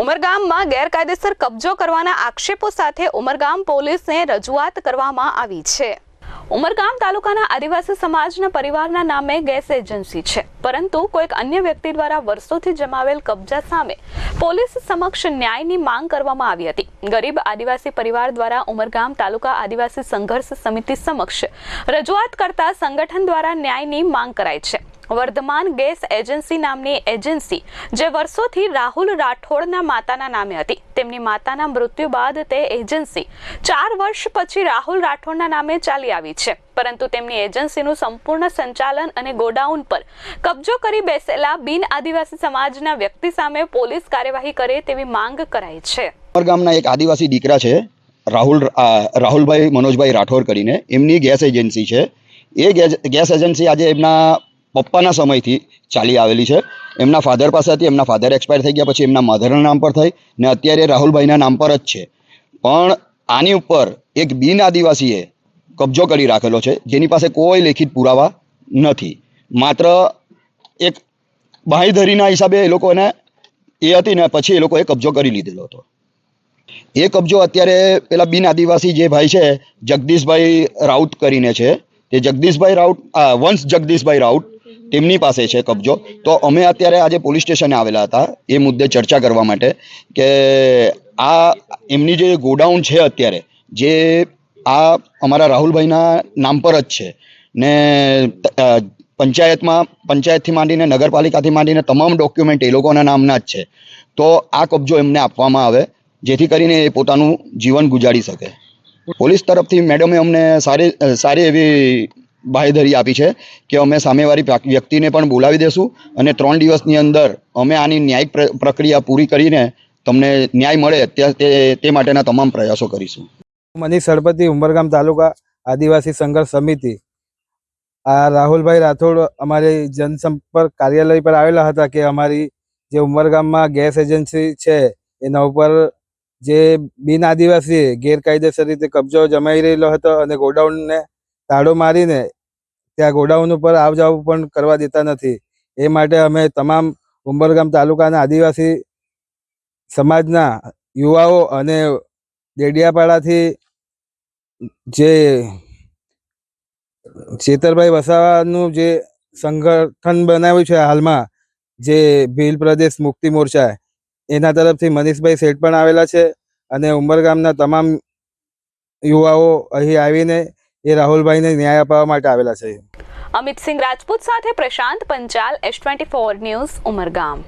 ઉમરગામમાં ગેરકાયદેસર કબજો કરવાના આક્ષેપો સાથે ઉમરગામ પોલીસને રજૂઆત કરવામાં આવી છે. ઉમરગામ તાલુકાના આદિવાસી સમાજના પરિવારના નામે ગેસ એજન્સી છે. પરંતુ કોઈક અન્ય વ્યક્તિ દ્વારા વર્ષોથી જમાવેલ કબજા સામે પોલીસ સમક્ષ ન્યાયની માંગ કરવામાં આવી હતી. ગરીબ આદિવાસી પરિવાર દ્વારા ઉમરગામ તાલુકા આદિવાસી સંઘર્ષ સમિતિ સમક્ષ રજૂઆત કરતા સંગઠન દ્વારા ન્યાયની માંગ કરાઈ છે. વર્ધમાન ગેસ એજન્સી નામની એજન્સી, જે વર્ષોથી રાહુલ રાઠોડના માતાના નામે હતી. તેમની માતાના મૃત્યુ બાદ તે એજન્સી ચાર વર્ષ પછી રાહુલ રાઠોડના નામે ચાલી આવી છે. પરંતુ તેમની એજન્સીનું સંપૂર્ણ સંચાલન અને ગોડાઉન પર કબજો કરી બેસેલા બિન આદિવાસી સમાજના વ્યક્તિ સામે પોલીસ કાર્યવાહી કરે તેવી માંગ કરાઈ છે. ગામના એક આદિવાસી દીકરા છે, રાહુલ રાહુલભાઈ મનોજભાઈ રાઠોડ કરીને. એમની ગેસ એજન્સી છે. એ ગેસ એજન્સી આજે એમના પપ્પાના સમયથી ચાલી આવેલી છે. એમના ફાધર પાસે હતી એમના ફાધર એક્સપાયર થઈ ગયા પછી એમના મધરના નામ પર થઈ ને અત્યારે રાહુલભાઈના નામ પર જ છે. પણ આની ઉપર એક બિન આદિવાસીએ કબજો કરી રાખેલો છે. જેની પાસે કોઈ લેખિત પુરાવા નથી. માત્ર એક બાંયધરીના હિસાબે એ લોકોને એ હતી ને પછી એ લોકોએ કબજો કરી લીધેલો હતો. એ કબજો અત્યારે પેલા બિન આદિવાસી જે ભાઈ છે, જગદીશભાઈ રાઉત કરીને છે. તે જગદીશભાઈ રાઉત વંશ જગદીશભાઈ રાઉત તેમની પાસે છે કબજો. તો અમે અત્યારે આજે પોલીસ સ્ટેશને આવેલા હતા એ મુદ્દે ચર્ચા કરવા માટે કે આ એમની જે ગોડાઉન છે અત્યારે, જે આ અમારા રાહુલભાઈના નામ પર જ છે. ને પંચાયતમાં, પંચાયતથી માંડીને નગરપાલિકાથી માંડીને તમામ ડોક્યુમેન્ટ એ લોકોના નામના જ છે. તો આ કબજો એમને આપવામાં આવે, જેથી કરીને એ પોતાનું જીવન ગુજારી શકે. પોલીસ તરફથી મેડમે અમને સારી સારી એવી બાહેધરી આપી છે કે અમે સામેવાળી વ્યક્તિને પણ બોલાવી દેશું અને ત્રણ દિવસની અંદર અમે આની ન્યાયિક પ્રક્રિયા પૂરી કરીને તમને ન્યાય મળે તે માટેના તમામ પ્રયાસો કરીશું. મનીષ સળપતિ ઉમરગામ તાલુકા આદિવાસી સંઘર્ષ સમિતિ. આ રાહુલભાઈ રાઠોડ અમારી જનસંપર્ક કાર્યાલય પર આવેલા હતા કે અમારી જે ઉમરગામમાં ગેસ એજન્સી છે, એના ઉપર જે બિન આદિવાસી ગેરકાયદેસર રીતે કબજો જમાઈ રહેલો હતો અને ગોડાઉનને તાળો મારીને ત્યાં ગોડાઉન ઉપર આવ જાવ પણ કરવા દેતા નથી. એ માટે અમે તમામ ઉંબરગામ તાલુકાના આદિવાસી સમાજના યુવાઓ અને ડેડિયાપાડાથી જે ચેતરભાઈ વસાવાનું જે સંગઠન બનાવ્યું છે હાલમાં, જે ભીલ પ્રદેશ મુક્તિ મોરચા, એના તરફથી મનીષભાઈ શેઠ પણ આવેલા છે અને ઉંબરગામના તમામ યુવાઓ અહીં આવીને એ રાહુલભાઈને ન્યાય અપાવવા માટે આવેલા છે. અમિત સિંહ રાજપૂત સાથે Prashant Panchal S twenty four news Umargam.